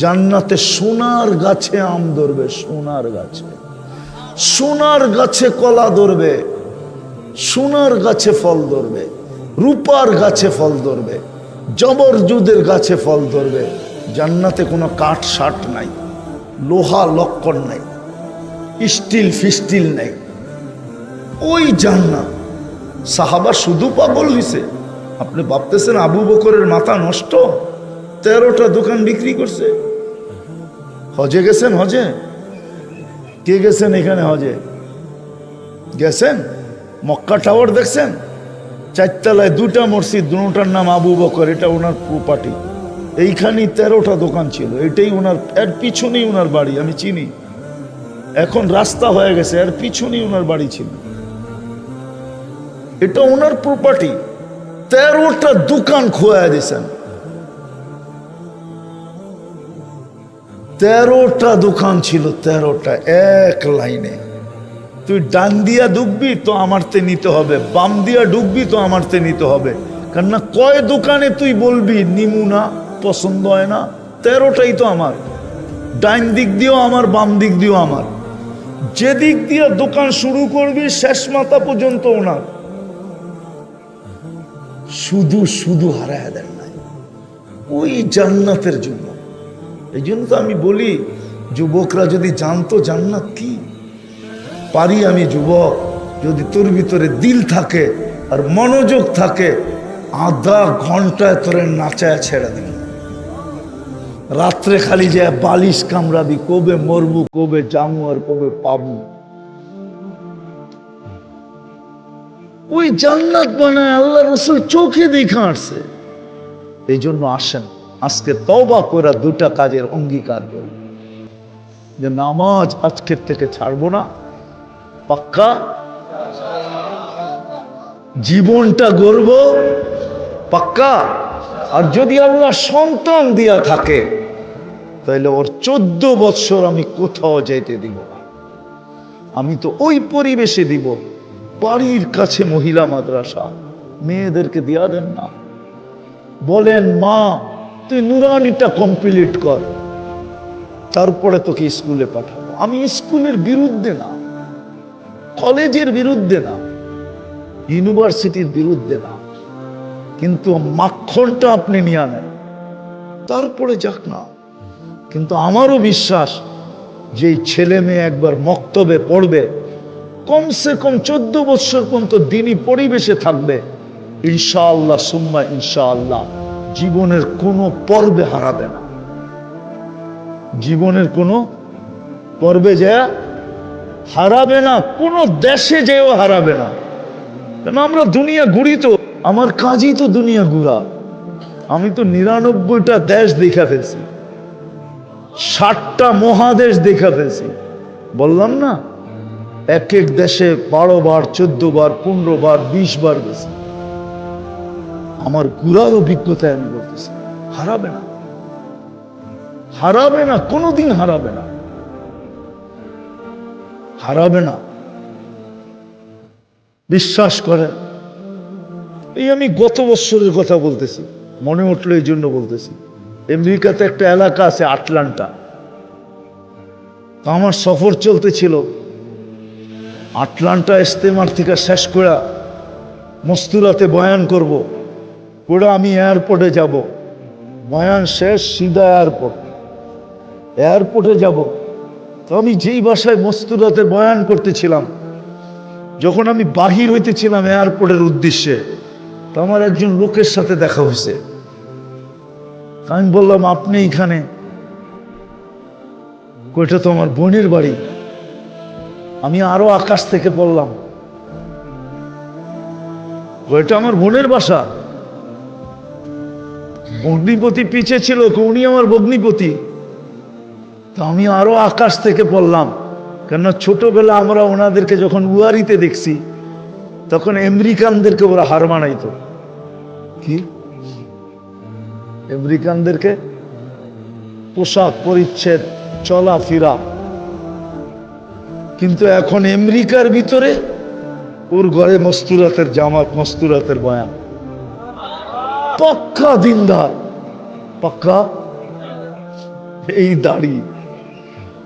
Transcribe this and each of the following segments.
জান্নাতে সোনার গাছে আম ধরবে, সোনার গাছে। সোনার গাছে কলা ধরবে, সোনার গাছে ফল ধরবে, রূপার গাছে ফল ধরবে জবরজুদের গাছে ফল ধরবে। জান্নাতে কোনো কাঠ সাট নাই, লোহা লক্কর নাই, স্টিল ফিস্টিল নাই। ওই জান্নাত। সাহাবা শুধু পাগল হইছে। আপনি ভাবতেছেন আবু বকরের মাথা নষ্ট? তেরোটা দোকান বিক্রি করছে। হজে গেছেন, হজে? কে গেছেন এখানে হজে? গেছেন? মক্কা টাওয়ার দেখছেন? চারতলায় দুটা মসজিদ, দুটার নাম আবু বকর, এটা ওনার প্রপার্টি এইখানেই তেরোটা দোকান ছিল, এটাই ওনার, এর পিছনেই ওনার বাড়ি, আমি চিনি। এখন রাস্তা হয়ে গেছে, এর পিছনেই ওনার বাড়ি ছিল। এটা ওনার প্রপার্টি তেরোটা দোকান খোয়া দিয়েছেন তেরোটা দোকান ছিল, তেরোটা, এক লাইনে। তুই ডান দিয়া ডুববি তো আমারতে নিতে হবে, বাম দিয়া ডুববি তো আমারতে নিতে হবে। কেননা কয় দোকানে তুই বলবি, নিমু না, পছন্দ হয় না, তেরোটাই তো আমার। ডাইন দিক দিয়েও আমার, বাম দিক দিয়েও আমার। যে দিক দিয়ে দোকান শুরু করবি, শেষ মাথা পর্যন্ত ওনার। শুধু শুধু হারায় দেন নাই। ওই জান্নাতের জন্য। এই জন্য তো আমি বলি, যুবকরা যদি জানতো জান্নাত কি? পারি আমি যুবক, যদি তোর ভিতরে দিল থাকে আর মনোযোগ থাকে, আধা ঘন্টায় তোরে নাচায় ছেড়ে দিন রাত্রে খালি যে বালিশ কামড়াবি, কবে মরবু, কবে জামু আর কবে পাবু। ওই জান্নাত বানায় আল্লাহ রসুল চোখে দেখে আসছে। এই জন্য আসেন। আজকে তবা করা দুটা কাজের অঙ্গীকার করি। যে নামাজ আজকের থেকে ছাড়বো না। পাক্কা? জীবনটা গর্ব পাক্কা? আর যদি আল্লাহ সন্তান দিয়া থাকে তাহলে ওর চোদ্দ বৎসর আমি কোথাও যেতে দিব আমি তো ওই পরিবেশে দিব। বাড়ির কাছে মহিলা মাদ্রাসা। মেয়েদেরকে দিয়া দেন না। বলেন, মা তুই নুরানিটা কমপ্লিট কর। তারপরে তোকে স্কুলে পাঠাবো। আমি স্কুলের বিরুদ্ধে না, কলেজের বিরুদ্ধে না, ইউনিভার্সিটির বিরুদ্ধে না, কিন্তু মাখনটা আপনি নিয়ে আনেন। তারপরে যাক না। কিন্তু আমারও বিশ্বাস যে ছেলে মেয়ে একবার মক্তবে পড়বে, কমসে কম চোদ্দ বছর পর্যন্ত দিনই পরিবেশে থাকবে। ইনশাআল্লাহ, সুম্মা ইনশাআল্লাহ। জীবনের কোনো পর্বে হারাবে না। জীবনের কোনো পর্বে যে হারাবে না, কোনো দেশে যেও হারাবে না। কেন আমরা দুনিয়া ঘুরি তো, আমার কাজই তো দুনিয়া ঘুরা। আমি তো নিরানব্বইটা দেশ দেখা ফেলছি ষাটটা মহাদেশ দেখা ফেলছি বললাম না, এক এক দেশে বারো বার, চোদ্দ বার, পনেরো বার, বিশ বার গেছি। আমার ঘুরার অভিজ্ঞতায় আমি বলতেছি, হারাবে না। হারাবে না, কোনোদিন হারাবে না। হারাবে না। বিশ্বাস করেন, এই আমি গত বছরের কথা বলতেছি, মনে উঠল এই জন্য বলতেছি। আমেরিকাতে একটা এলাকা আছে, আটলান্টা। আমার সফর চলতেছিল। আটলান্টা ইস্তেমার থেকে শেষ করে মস্তুরাতে বয়ান করব। করে আমি এয়ারপোর্টে যাব। বয়ান শেষ সিধা এয়ারপোর্ট। এয়ারপোর্টে যাব। তো আমি যেই বাসায় মস্তুরাতে বয়ান করতেছিলাম, যখন আমি বাহির হইতেছিলাম এয়ারপোর্টের উদ্দেশ্যে, তো আমার একজন লোকের সাথে দেখা হয়েছে আমি বললাম, আপনি এখানে? ওইটা তো আমার বোনের বাড়ি। আমি আরও আকাশ থেকে বললাম ওইটা আমার বোনের বাসা? ভগ্নিপতি পিছে ছিল উনি আমার ভগ্নিপতি। তো আমি আরও আকাশ থেকে পড়লাম, কেননা ছোটবেলা আমরা ওনাদেরকে যখন উয়ারিতে দেখছি, তখন আমেরিকানদেরকে ওরা হার মানাইতো। কি? আমেরিকানদেরকে? পোশাক পরিচ্ছেদ, চলাফেরা। কিন্তু এখন আমেরিকার ভিতরে ওর ঘরে মস্তুরাতের জামাত, মস্তুরাতের বয়ান। পাক্কা দিনদার। পাক্কা? এই দাড়ি।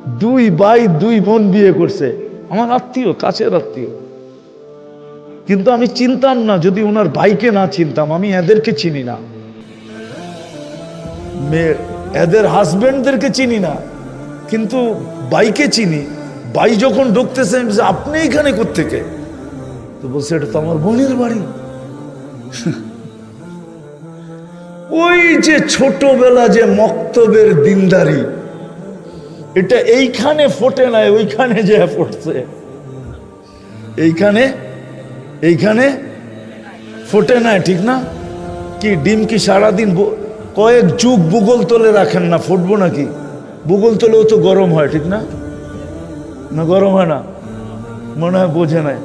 দুই ভাই, দুই বোন বিয়ে করছে। আমার আত্মীয়, কাছের আত্মীয়। কিন্তু আমি চিনতাম না, যদি ওনার ভাইকে না চিনতাম, আমি এদেরকে চিনি না। মেয়ে এদের হাজবেন্ডদেরকে চিনি না। কিন্তু বাইকে চিনি। বাই যখন ঢুকতেছে আপনি এখানে কোত্থেকে? তো বলছে, এটা তো আমার বোনের বাড়ি। ওই যে ছোটবেলা যে মক্তবের দিনদারি, এটা এইখানে ফোটে নাই ওইখানে যে ফুটছে। এইখানে এইখানে ফোটে নাই ঠিক না? কি ডিম কি সারাদিন কয়েক যুগ বুগল তোলে রাখেন না, ফুটবো নাকি? বুগল তোলেও তো গরম হয়, ঠিক না? না গরম হয় না? মনে হয় বোঝে নাই।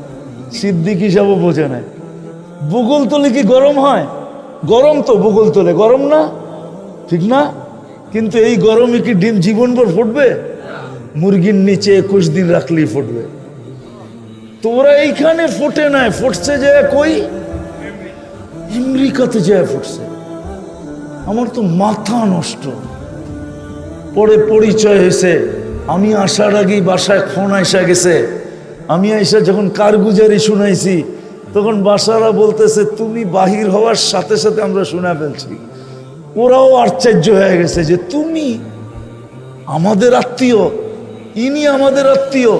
সিদ্দিক হিসাবও বোঝে নাই। বুগল তোলে কি গরম হয়? গরম তো বুগল তোলে, গরম না? ঠিক না? কিন্তু এই গরমে কি ডিম জীবনভর ফুটবে? মুরগির নিচে একুশ দিন রাখলেই ফুটবে। তোরা এইখানে ফুটে নাই, ফুটছে যে কই? আমেরিকাতে যায় ফুটছে। আমার তো মাথা নষ্ট। পরে পরিচয় হয়েছে, আমি আসার আগেই বাসায় ফোন আইসা গেছে। আমি আইসা যখন কারগুজারি শুনাইছি তখন বাসারা বলতেছে, তুমি বাহির হওয়ার সাথে সাথে আমরা শুনে ফেলছি। ওরাও আশ্চর্য হয়ে গেছে যে, তুমি আমাদের আত্মীয়, ইনি আমাদের আত্মীয়।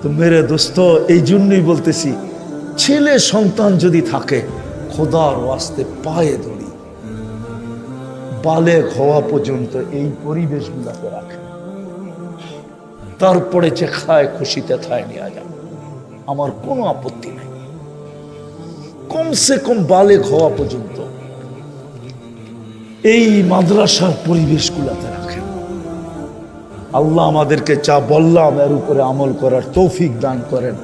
তো মেরে দোস্ত, এই জন্যই বলতেছি, ছেলে সন্তান যদি থাকে, খোদার ওয়াস্তে পায়ে ধরি। বালেক হওয়া পর্যন্ত এই পরিবেশগুলোকে রাখে। তারপরে যে খায়, খুশিতে খায় নেওয়া যাবে আমার কোনো আপত্তি নাই। কমসে কম বালেক হওয়া পর্যন্ত এই মাদ্রাসার পরিবেশগুলাতে রাখেন। আল্লাহ আমাদেরকে চা বললাম, এর উপরে আমল করার তৌফিক দান করেন।